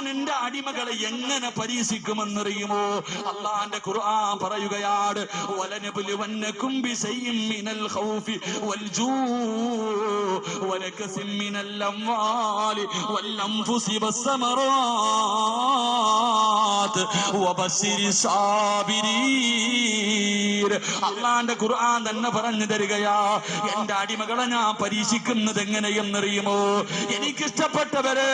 ഞാൻ എന്റെ അടിമകളെ എങ്ങനെ പരീക്ഷിക്കുമെന്നറിയുമോ? അള്ളാന്റെ ഖുർആൻ പറയുകയാണ് വലനബുലുവന്നകും ബിശൈഇൻ മിനൽ ഖൗഫി വൽ ജൂ വലകസിം മിനൽ അംവാലി വൽ അൻഫുസി വസ്സമറാത്ത് വബശിരി സാബിരീർ അള്ളാന്റെ ഖുർആൻ തന്നെ പറഞ്ഞു തരികയാ എന്റെ അടിമകളെ ഞാൻ പരീക്ഷിക്കുന്നത് എങ്ങനെയെന്നറിയുമോ? എനിക്കിഷ്ടപ്പെട്ടവര്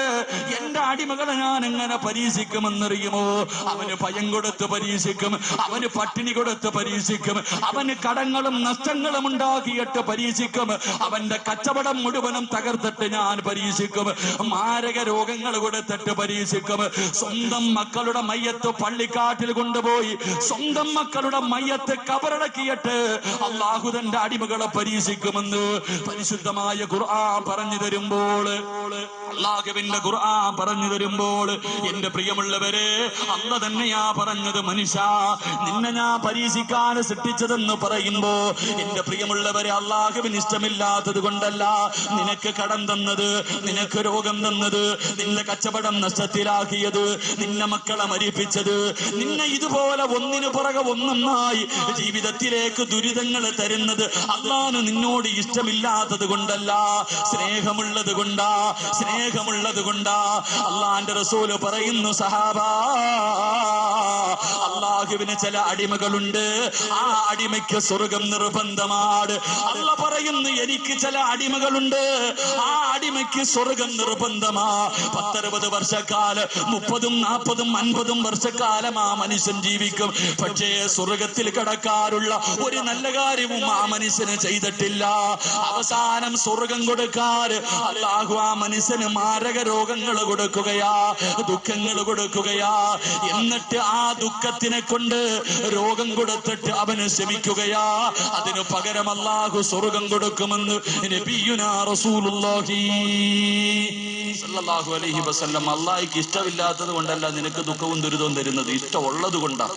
എന്റെ അടിമകളെ ഞാൻ എങ്ങനെ പരീക്ഷിക്കുമെന്നറിയുമോ? അവന് ഭയം കൊടുത്ത് പരീക്ഷിക്കും അവന് പട്ടിണി കൊടുത്ത് പരീക്ഷിക്കും അവന് കടങ്ങളും നഷ്ടങ്ങളും ഉണ്ടാക്കിയിട്ട് പരീക്ഷിക്കും അവന്റെ കച്ചവടം മുഴുവനും തകർത്തിട്ട് ഞാൻ പരീക്ഷിക്കും മാരക രോഗങ്ങൾ കൊടുത്തിട്ട് പരീക്ഷിക്കും. സ്വന്തം മക്കളുടെ മയ്യത്ത് പള്ളിക്കാട്ടിൽ കൊണ്ടുപോയി സ്വന്തം മക്കളുടെ മയ്യത്ത് കബറടക്കിയിട്ട് അള്ളാഹു തന്റെ അടിമകളെ പരീക്ഷിക്കുമെന്ന് പരിശുദ്ധമായ ഖുർആൻ പറഞ്ഞു തരുമ്പോൾ അള്ളാഹുവിന്റെ ഖുർആൻ പറഞ്ഞു തരുമ്പോൾ എന്റെ പ്രിയമുള്ളവരെ അന്ന് തന്നെയാ പറഞ്ഞത് മനുഷ്യ. നിന്നെ ഞാൻ പരീക്ഷിക്കാൻ സൃഷ്ടിച്ചതെന്ന് പറയുമ്പോ എന്റെ പ്രിയമുള്ളവരെ അള്ളാഹുവിന് ഇഷ്ടമില്ലാത്തത് കൊണ്ടല്ല നിനക്ക് കടം തന്നത് നിനക്ക് രോഗം തന്നത് നിന്റെ കച്ചവടം നഷ്ടത്തിലാക്കിയത് നിന്നെ മക്കളെ മരിപ്പിച്ചത്. നിന്നെ ഇതുപോലെ ഒന്നിനു പുറകെ ഒന്നൊന്നായി ജീവിതത്തിലേക്ക് ദുരിതങ്ങൾ തരുന്നത് അള്ളാഹ് നിന്നോട് ഇഷ്ടമില്ലാത്തത് കൊണ്ടല്ല സ്നേഹമുള്ളത് കൊണ്ടാ. സ്നേഹമുള്ളത് കൊണ്ടാ അള്ളാന്റെ റസൂൽ പറയുന്നു സഹാബാ അള്ളാഹുവിന് ചില അടിമകളുണ്ട്. ആ അടിമയ്ക്ക് സ്വർഗം നിർബന്ധമാണ്. അല്ല പറയുന്നു എനിക്ക് ചില അടിമകളുണ്ട്. ആ അടിമയ്ക്ക് സ്വർഗം നിർബന്ധമാ. പത്തറുപത് വർഷക്കാലം മുപ്പതും നാൽപ്പതും അൻപതും വർഷക്കാലം ആ മനുഷ്യൻ ജീവിക്കും. പക്ഷേ സ്വർഗത്തിൽ കടക്കാറുള്ള ഒരു നല്ല കാര്യവും ആ മനുഷ്യന് ചെയ്തിട്ടില്ല. അവസാനം സ്വർഗം കൊടുക്കാറ്. അള്ളാഹു ആ മനുഷ്യന് മാരക രോഗങ്ങൾ കൊടുക്കുകയാ ദുഃഖങ്ങൾ കൊടുക്കുകയാ. എന്നിട്ട് ആ ദുഃഖത്തിനെ കൊണ്ട് രോഗം കൊടുത്തിട്ട് അവന് ശമിക്കുകയാ. അതിനു പകരം അള്ളാഹു സ്വർഗം കൊടുക്കുമെന്ന് അള്ളാഹിക്ക് ഇഷ്ടമില്ലാത്തത് കൊണ്ടല്ല നിനക്ക് ദുഃഖവും ദുരിതവും തരുന്നത്. ഇഷ്ടമുള്ളത് കൊണ്ടാ.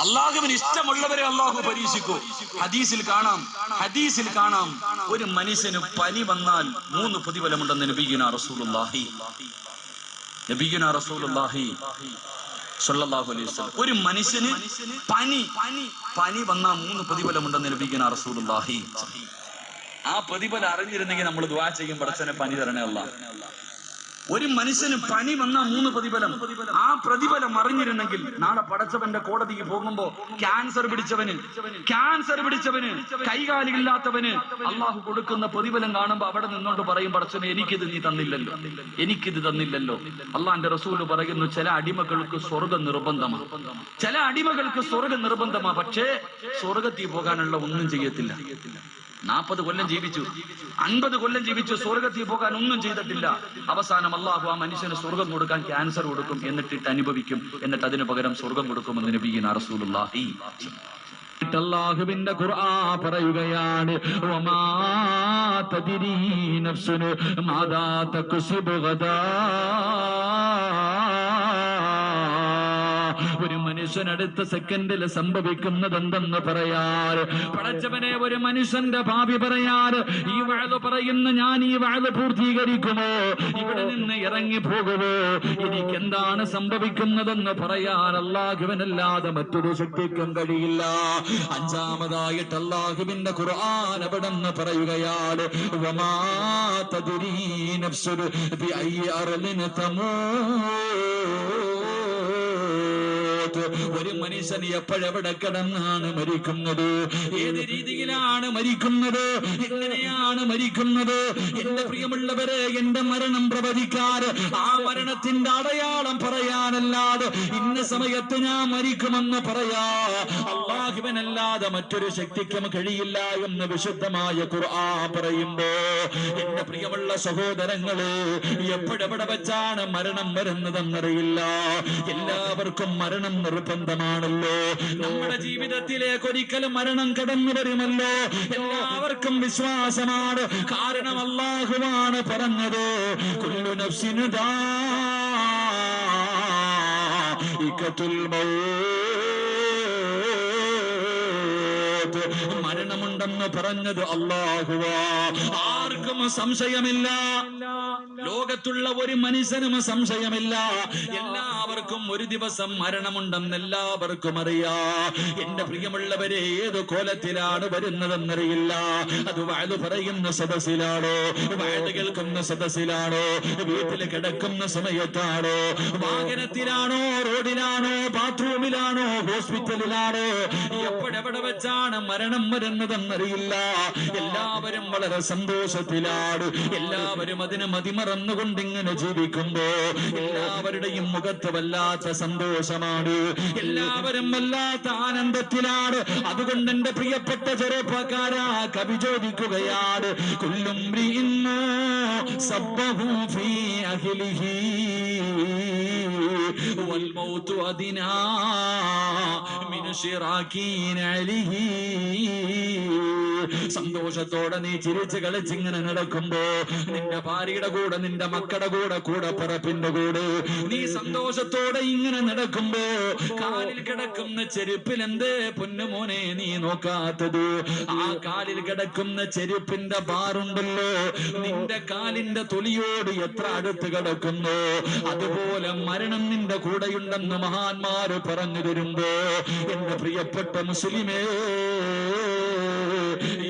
അള്ളാഹുവിന് ഇഷ്ടമുള്ളവരെ അള്ളാഹു പരീക്ഷിക്കൂ. ഹദീസിൽ കാണാം ഹദീസിൽ കാണാം. ഒരു മനുഷ്യന് പനി വന്നാൽ മൂന്ന് പ്രതിഫലമുണ്ടെന്ന് നബീന റസൂലുള്ളാഹി. നബീന വസല്ലം. ഒരു മനുഷ്യന് പനി പനി വന്നാൽ മൂന്ന് പ്രതിഫലമുണ്ടെന്ന് ലഭിക്കുന്ന റസൂലുള്ളാഹി. ആ പ്രതിഫലം അറിഞ്ഞിരുന്നെങ്കിൽ നമ്മൾ ദുആ ചെയ്യും പടച്ചനെ പനി തരണേ അല്ലാ ഒരു മനുഷ്യന് പണി വന്ന മൂന്ന് പ്രതിഫലം. ആ പ്രതിഫലം അറിഞ്ഞിരുന്നെങ്കിൽ നാളെ പടച്ചവന്റെ കോടതിക്ക് പോകുമ്പോ ക്യാൻസർ പിടിച്ചവന് ക്യാൻസർ പിടിച്ചവന് കൈകാലില്ലാത്തവന് അള്ളാഹു കൊടുക്കുന്ന പ്രതിഫലം കാണുമ്പോ അവിടെ നിന്നോണ്ട് പറയും പടച്ചവന് എനിക്കിത് നീ തന്നില്ലല്ലോ. എനിക്കിത് തന്നില്ലല്ലോ. അള്ളാന്റെ റസൂൽ പറയുന്നു ചില അടിമകൾക്ക് സ്വർഗം നിർബന്ധമാണ് ചില അടിമകൾക്ക് സ്വർഗം നിർബന്ധമാണ് പക്ഷേ സ്വർഗത്തിൽ പോകാനുള്ള ഒന്നും ചെയ്യത്തില്ല. നാൽപ്പത് കൊല്ലം ജീവിച്ചു. അൻപത് കൊല്ലം ജീവിച്ചു. സ്വർഗത്തിൽ പോകാൻ ഒന്നും ചെയ്തിട്ടില്ല. അവസാനം അള്ളാഹു ആ മനുഷ്യന് സ്വർഗം കൊടുക്കാൻ ക്യാൻസർ കൊടുക്കും എന്നിട്ടിട്ട് അനുഭവിക്കും. എന്നിട്ട് അതിന് പകരം സ്വർഗം കൊടുക്കുമെന്ന് നബീന റസൂലുള്ളാഹി അള്ളാഹുവിന്റെ ഖുർആൻ പറയുകയാണ് വമാ അടുത്ത സെക്കൻഡിൽ സംഭവിക്കുന്നത് എന്തെന്ന് പറയാർ പടച്ചവനെ ഒരു മനുഷ്യന്റെ ഭാവി പറയാർ ഈ വഴത് പറയുന്ന ഞാൻ ഈ വഴത് പൂർത്തീകരിക്കുമോ? ഇവിടെ നിന്ന് ഇറങ്ങി പോകുമോ? എനിക്ക് എന്താണ് സംഭവിക്കുന്നതെന്ന് പറയാൻ അള്ളാഹുവിനല്ലാതെ മറ്റൊരു ശക്തിക്കും കഴിയില്ല. അഞ്ചാമതായിട്ട് അള്ളാഹുവിന്റെ ഖുർആൻ അവിടെ പറയുകയാണ് വമാ തദ്രീ നഫ്സുൻ ബിഅയ്യി അർളിൻ തമൂത് ഒരു മനുഷ്യൻ എപ്പോഴെവിടെ കിടന്നാണ് മരിക്കുന്നത്? ഏത് രീതിയിലാണ് മരിക്കുന്നത്? എങ്ങനെയാണ് മരിക്കുന്നത്? എന്റെ പ്രിയമുള്ളവരെ എന്റെ മരണം പ്രവചിക്കാറ്. ആ മരണത്തിന്റെ അടയാളം പറയാനല്ലാതെ ഇന്ന സമയത്ത് ഞാൻ മരിക്കുമെന്ന് പറയാ. അള്ളാഹുവനല്ലാതെ മറ്റൊരു ശക്തിക്കും കഴിയില്ല എന്ന് വിശുദ്ധമായ ഖുർആ പറയുമ്പോ എന്റെ പ്രിയമുള്ള സഹോദരങ്ങൾ എപ്പോഴെവിടെ വെച്ചാണ് മരണം വരുന്നതെന്നറിയില്ല. എല്ലാവർക്കും മരണം നിർബന്ധമാണല്ലോ. നമ്മുടെ ജീവിതത്തിലേക്ക് ഒരിക്കലും മരണം കടന്നു വരുമല്ലോ. എല്ലാവർക്കും വിശ്വാസമാണ്. കാരണം അള്ളാഹുവാണ് പറഞ്ഞത്. കുല്ലു നഫ്സിനു മരണമുണ്ടെന്ന് പറഞ്ഞത് അള്ളാഹുവ. ആർക്കും സംശയമില്ല. ലോകത്തുള്ള ഒരു മനുഷ്യനും സംശയമില്ല. എല്ലാവർക്കും ഒരു ദിവസം മരണമുണ്ടെന്ന് എല്ലാവർക്കും അറിയാ. എന്റെ പ്രിയമുള്ളവരെ ഏത് കോലത്തിലാണ് വരുന്നതെന്നറിയില്ല. അത് വയത് പറയുന്ന സദസ്സിലാണോ? വയത് കേൾക്കുന്ന സദസ്സിലാണോ? വീട്ടിൽ കിടക്കുന്ന സമയത്താണോ? വാഹനത്തിലാണോ? റോഡിലാണോ? ബാത്റൂമിലാണോ? ഹോസ്പിറ്റലിലാണോ? എപ്പോഴെവിടെ വെച്ചാണ് മരണം വരുന്നതെന്നറിയില്ല എല്ലാവരും വളരെ സന്തോഷത്തിലാണ്. എല്ലാവരും അതിന് മതിമറന്നുകൊണ്ട് ഇങ്ങനെ ജീവിക്കുമ്പോ എല്ലാവരുടെയും മുഖത്ത് വല്ലാത്ത സന്തോഷമാണ്. എല്ലാവരും വല്ലാത്ത ആനന്ദത്തിലാണ്. അതുകൊണ്ട് എന്റെ പ്രിയപ്പെട്ട ചെറുപ്പക്കാരാ കവി ചോദിക്കുകയാണ് കൊല്ലും والموت أدنى من شراك نعله സന്തോഷത്തോടെ നീ ചിരിച്ച് കളിച്ചിങ്ങനെ നടക്കുമ്പോ നിന്റെ ഭാര്യയുടെ കൂടെ നിന്റെ മക്കളുടെ കൂടെ കൂടെ പറപ്പിന്റെ കൂടെ നീ സന്തോഷത്തോടെ ഇങ്ങനെ നടക്കുമ്പോ കാലിൽ കിടക്കുന്ന ചെരുപ്പിൽ എന്തേ പൊന്നുമോനെ നീ നോക്കാത്തത്? ആ കാലിൽ കിടക്കുന്ന ചെരുപ്പിന്റെ ബാറുണ്ടല്ലോ നിന്റെ കാലിന്റെ തൊലിയോട് എത്ര അടുത്ത് കിടക്കുന്നു? അതുപോലെ മരണം നിന്റെ കൂടെയുണ്ടെന്ന് മഹാന്മാര് പറഞ്ഞു തരുമ്പോ എന്റെ പ്രിയപ്പെട്ട മുസ്ലിമേ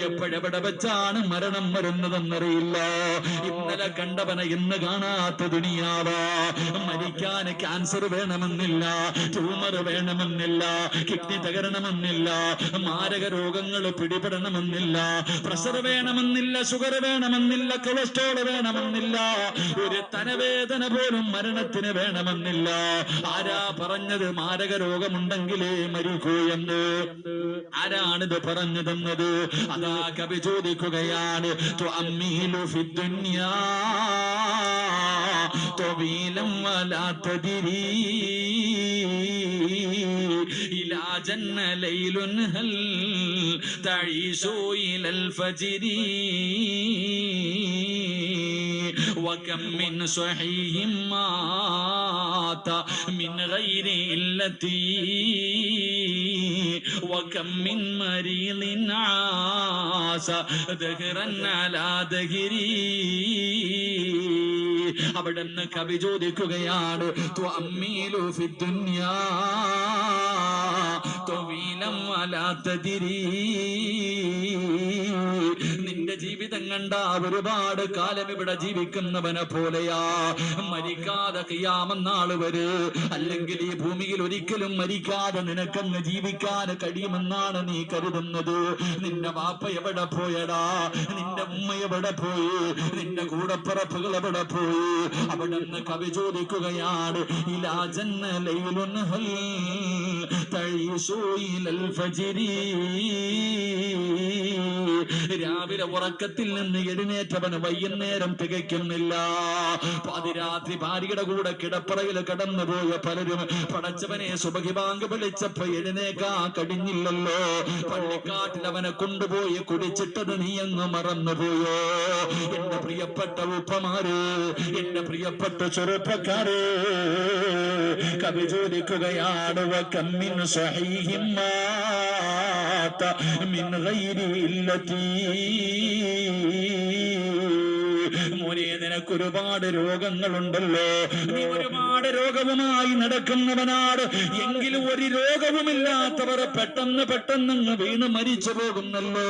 എപ്പോഴെവിടെ വെച്ചാണ് മരണം വരുന്നതെന്നറിയില്ല. ഇന്നലെ കണ്ടവനെ ഇന്ന് കാണാത്ത ദുനിയാവാ മരിക്കാൻ ക്യാൻസർ വേണമെന്നില്ല ട്യൂമർ വേണമെന്നില്ല കിഡ്നി തകരണമെന്നില്ല മാരക രോഗങ്ങൾ പിടിപെടണമെന്നില്ല പ്രഷർ വേണമെന്നില്ല ഷുഗർ വേണമെന്നില്ല കൊളസ്ട്രോൾ വേണമെന്നില്ല ഒരു തനവേദന പോലും മരണത്തിന് വേണമെന്നില്ല. ആരാ പറഞ്ഞത്? മാരക രോഗമുണ്ടെങ്കിലേ മരിക്കൂ എന്ന്. ആരാണിത് പറഞ്ഞു തന്നത് അതാ കവി ചോദിക്കുകയാണ് തുഅമ്മീലു ഫിദ്ദുനിയാ طويلا ولا تدري إلى جن ليل هل تعيش إلى الفجر وكم من صحيح مات من غير إلتي وكم من مريض عاش دهرا على دهري അവിടെ നിന്ന് കവി ചോദിക്കുകയാണ് തുഅമ്മീലു ഫിദ്ദുനിയാ തൊവീലം വലാത്തതിരി നിന്റെ ജീവിതം കണ്ട ഒരുപാട് കാലം ഇവിടെ ജീവിക്കുന്നവനെ പോലെയാ. മരിക്കാതെ കിയാമെന്നാൾ വരെ. അല്ലെങ്കിൽ ഈ ഭൂമിയിൽ ഒരിക്കലും മരിക്കാതെ നിനക്കങ്ങ് ജീവിക്കാൻ കഴിയുമെന്നാണ് നീ കരുതുന്നത്. നിന്റെ വാപ്പ എവിടെ പോയടാ? നിന്റെ ഉമ്മ എവിടെ പോയി? നിന്റെ കൂടപ്പിറപ്പുകൾ എവിടെ പോയി? അവിടെ നിന്ന് കവി ചോദിക്കുകയാണ് ഇലാജന്ന ലൈലുൻ ഹൽ രാവിലെ ഉറക്കത്തിൽ നിന്ന് എഴുന്നേറ്റവന് വൈകുന്നേരം തികയ്ക്കുന്നില്ല. പാതിരാത്രി ഭാര്യയുടെ കൂടെ കിടപ്പറയിൽ കടന്നുപോയ പലരും പടച്ചവനെ സുഭഗിബാങ്ക് വിളിച്ചപ്പോ എഴുന്നേക്കാ കഴിഞ്ഞില്ലല്ലോ പള്ളിക്കാട്ടിൽ അവനെ കൊണ്ടുപോയി കുടിച്ചിട്ടത് നീ അങ്ങ് മറന്നുപോയോ? എന്റെ പ്രിയപ്പെട്ട ഉപ്പമാര് എന്റെ പ്രിയപ്പെട്ട ചെറുപ്പക്കാര് കവി ചോദിക്കുകയാണ് വക്കമ്മിൻ സഹീഹിൻ മാത മിൻ ഗൈരി ഇല്ലത്തി മോനെ നിനക്ക് ഒരുപാട് രോഗങ്ങളുണ്ടല്ലോ. നീ ഒരുപാട് രോഗവുമായി നടക്കുന്നവനാണ്. എങ്കിലും ഒരു രോഗവുമില്ലാത്തവർ പെട്ടെന്ന് പെട്ടെന്ന് വീണ് മരിച്ചു പോകുന്നല്ലോ.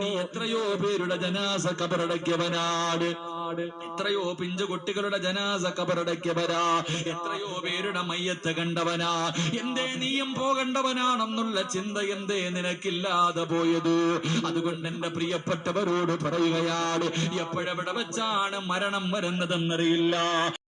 നീ എത്രയോ പേരുടെ ജനാസ കബറടക്കിയവനാണ്. എത്രയോ പിഞ്ചു കുട്ടികളുടെ ജനാസ കബറടക്കിയവരാ എത്രയോ പേരുടെ മയ്യത്ത് കണ്ടവനാ. എന്തേ നീയും പോകണ്ടവനാണെന്നുള്ള ചിന്ത എന്തേ നിനക്കില്ലാതെ പോയത്? അതുകൊണ്ട് എന്റെ പ്രിയപ്പെട്ടവരോട് പറയുകയാണ് എപ്പോഴെവിടെ വെച്ചാണ് മരണം വരുന്നതെന്നറിയില്ല.